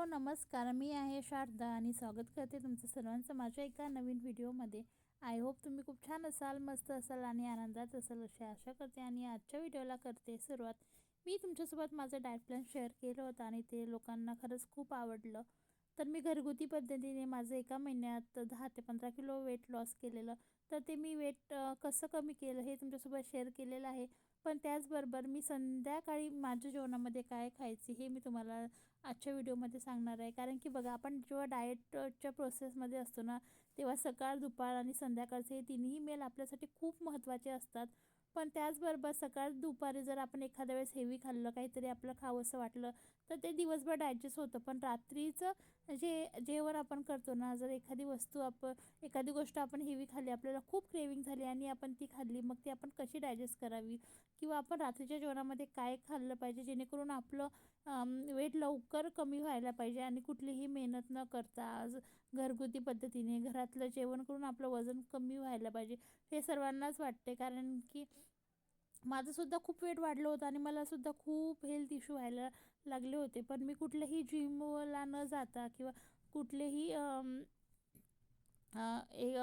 Hello नमस्कार मी आहे शारदा आणि स्वागत करते तुमचं सर्वांचं माझ्या एका नवीन व्हिडिओमध्ये. आय होप तुम्ही खूप छान असाल मस्त असाल आणि आनंदात असाल अशी आशा करते आणि आजच्या व्हिडिओला करते सुरुवात. मी तुमच्यासोबत माझं डायट प्लॅन शेअर केलं होतं आणि ते लोकांना खरंच खूप आवडलं. तर मी घरगुती पद्धतीने माझं एका महिन्यात दहा ते पंधरा किलो वेट लॉस केलेलं. तर ते मी वेट कसं कमी केलं हे तुमच्यासोबत शेअर केलेलं आहे. पण त्याचबरोबर मी संध्याकाळी माझ्या जेवणामध्ये काय खायचे हे मी तुम्हाला आजच्या व्हिडिओमध्ये सांगणार आहे. कारण की बघा आपण जेव्हा डाएटच्या प्रोसेसमध्ये असतो ना तेव्हा सकाळ दुपार आणि संध्याकाळचे हे तिन्ही मेल आपल्यासाठी खूप महत्त्वाचे असतात. पण त्याचबरोबर सकाळ दुपारी जर आपण एखाद्या वेळेस हेवी खाल्लं काहीतरी आपलं खावंसं वाटलं तर ते दिवसभर डायजेस्ट होतं. पण रात्रीचं जे जेवण आपण करतो ना जर एखादी वस्तू आपण एखादी गोष्ट आपण हेवी खाल्ली आपल्याला खूप क्रेविंग झाली आणि आपण ती खाल्ली मग ती आपण कशी डायजेस्ट करावी? किंवा आपण रात्रीच्या जेवणामध्ये काय खाल्लं पाहिजे जेणेकरून आपलं वेट लव लवकर कमी व्हायला पाहिजे आणि कुठलीही मेहनत न करता आज घरगुती पद्धतीने घरातलं जेवण करून आपलं वजन कमी व्हायला पाहिजे हे सर्वांनाच वाटते. कारण की माझंसुद्धा खूप वेट वाढलं होतं आणि मलासुद्धा खूप हेल्थ इश्यू व्हायला लागले होते. पण मी कुठल्याही जिमला न जाता किंवा कुठलेही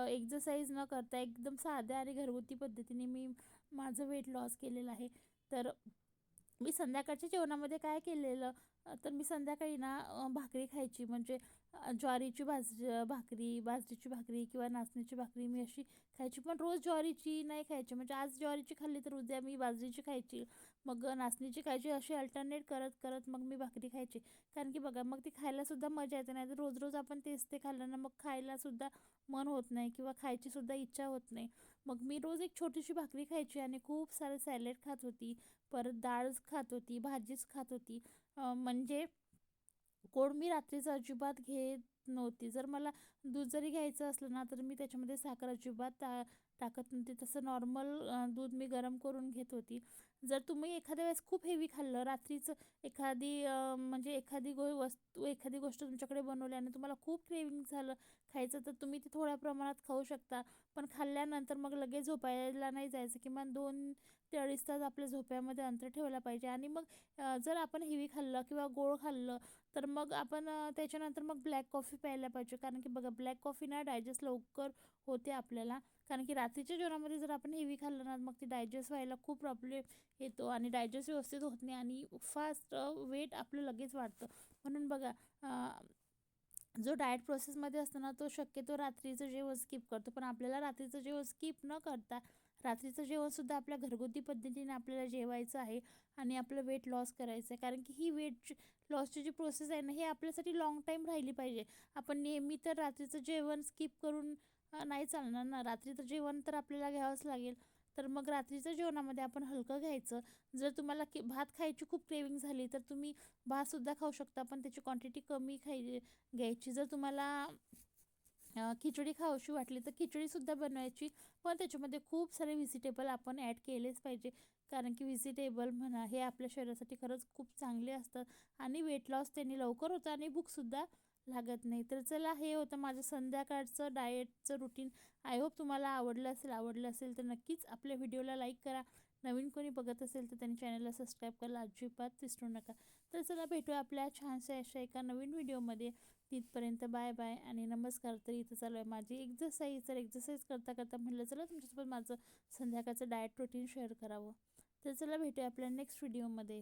एक्झरसाईज न करता एकदम साध्या आणि घरगुती पद्धतीने मी माझं वेट लॉस केलेलं आहे. तर मी संध्याकाळच्या जेवणामध्ये काय केलेलं? तर मी संध्याकाळी ना भाकरी खायची. म्हणजे ज्वारीची भाज भाकरी बाजरीची भाकरी किंवा नाचणीची भाकरी मी अशी खायची. पण रोज ज्वारीची नाही खायची. म्हणजे आज ज्वारीची खाल्ली तर उद्या मी बाजरीची खायची. मग नाचणीची खायची. अशी अल्टरनेट करत करत मग मी भाकरी खायची. कारण की बघा मग ती खायलासुद्धा मजा येते. नाही तर रोज रोज आपण तेच ते खाल्लं ना मग खायलासुद्धा मन होत नाही किंवा खायचीसुद्धा इच्छा होत नाही. मग मी रोज एक छोटीशी भाकरी खायची आणि खूप सारे सॅलेड खात होती. परत डाळच खात होती भाजीच खात होती. म्हणजे कोण मी रात्रीचा अजिबात घेत नव्हती. जर मला दूध जरी घ्यायचं असलं ना तर मी त्याच्यामध्ये साखर अजिबात टा टाकत नव्हती. तसं नॉर्मल दूध मी गरम करून घेत होती. जर तुम्ही एखाद्या वेळेस खूप हेवी खाल्लं रात्रीचं एखादी म्हणजे एखादी गो वस्तू एखादी गोष्ट तुमच्याकडे बनवली आणि तुम्हाला खूप क्रेविंग झालं खायचं तर तुम्ही ते थोड्या प्रमाणात खाऊ शकता. पण खाल्ल्यानंतर मग लगेच झोपायला नाही जायचं किमान दोन ते अडीच तास आपल्या झोप्यामध्ये अंतर ठेवलं पाहिजे. आणि मग जर आपण हेवी खाल्लं किंवा गोड खाल्लं तर मग आपण त्याच्यानंतर मग ब्लॅक कॉफी प्यायला पाहिजे. कारण की बघा ब्लॅक कॉफी ना डायजेस्ट लवकर होते आपल्याला. कारण की रात्रीच्या जेवणामध्ये जर आपण हेवी खाल्लं ना मग ती डायजेस्ट व्हायला खूप प्रॉब्लेम येतो आणि डायजेस्ट व्यवस्थित होत नाही आणि फास्ट वेट आपलं लगेच वाढतं. म्हणून बघा जो डाएट प्रोसेसमध्ये असतो ना तो शक्यतो रात्रीचं जेवण स्किप करतो. पण आपल्याला रात्रीचं जेवण स्किप न करता रात्रीचं जेवणसुद्धा आपल्या घरगुती पद्धतीने आपल्याला जेवायचं आहे आणि आपलं वेट लॉस करायचं आहे. कारण की ही वेट लॉसची जी प्रोसेस आहे ना हे आपल्यासाठी लाँग टाईम राहिली पाहिजे. आपण नेहमी तर रात्रीचं जेवण स्किप करून नाही चालणार ना. रात्रीचं जेवण तर आपल्याला घ्यावंच लागेल. तर मग रात्रीच्या जेवणामध्ये आपण हलकं घ्यायचं. जर तुम्हाला की भात खायची खूप क्रेविंग झाली तर तुम्ही भातसुद्धा खाऊ शकता पण त्याची क्वांटिटी कमी खाई घ्यायची. जर तुम्हाला खिचडी खाऊशी वाटली तर खिचडीसुद्धा बनवायची. पण त्याच्यामध्ये खूप सारे व्हिजिटेबल आपण ॲड केलेच पाहिजे. कारण की व्हिजिटेबल म्हणा हे आपल्या शरीरासाठी खरंच खूप चांगले असतं आणि वेट लॉस त्यांनी लवकर होतं आणि भूकसुद्धा लागत नाही. तर चला हे होतं माझं संध्याकाळचं डाएटचं रुटीन आय होप तुम्हाला आवडलं असेल आवडलं असेल तर नक्कीच आपल्या व्हिडिओला लाईक करा. नवीन कोणी बघत असेल तर त्यांनी चॅनलला सबस्क्राईब करायला अजिबात विसरू नका. तर चला भेटूया आपल्या छानशा अशा एका नवीन व्हिडिओमध्ये तिथपर्यंत बाय बाय आणि नमस्कार. तर इथं चालू आहे माझी एक्झरसाईज तर एक्झरसाईज करता करता म्हटलं चला तुमच्यासोबत माझं संध्याकाळचं डाएट रुटीन शेअर करावं. तर चला भेटूया आपल्या नेक्स्ट व्हिडिओमध्ये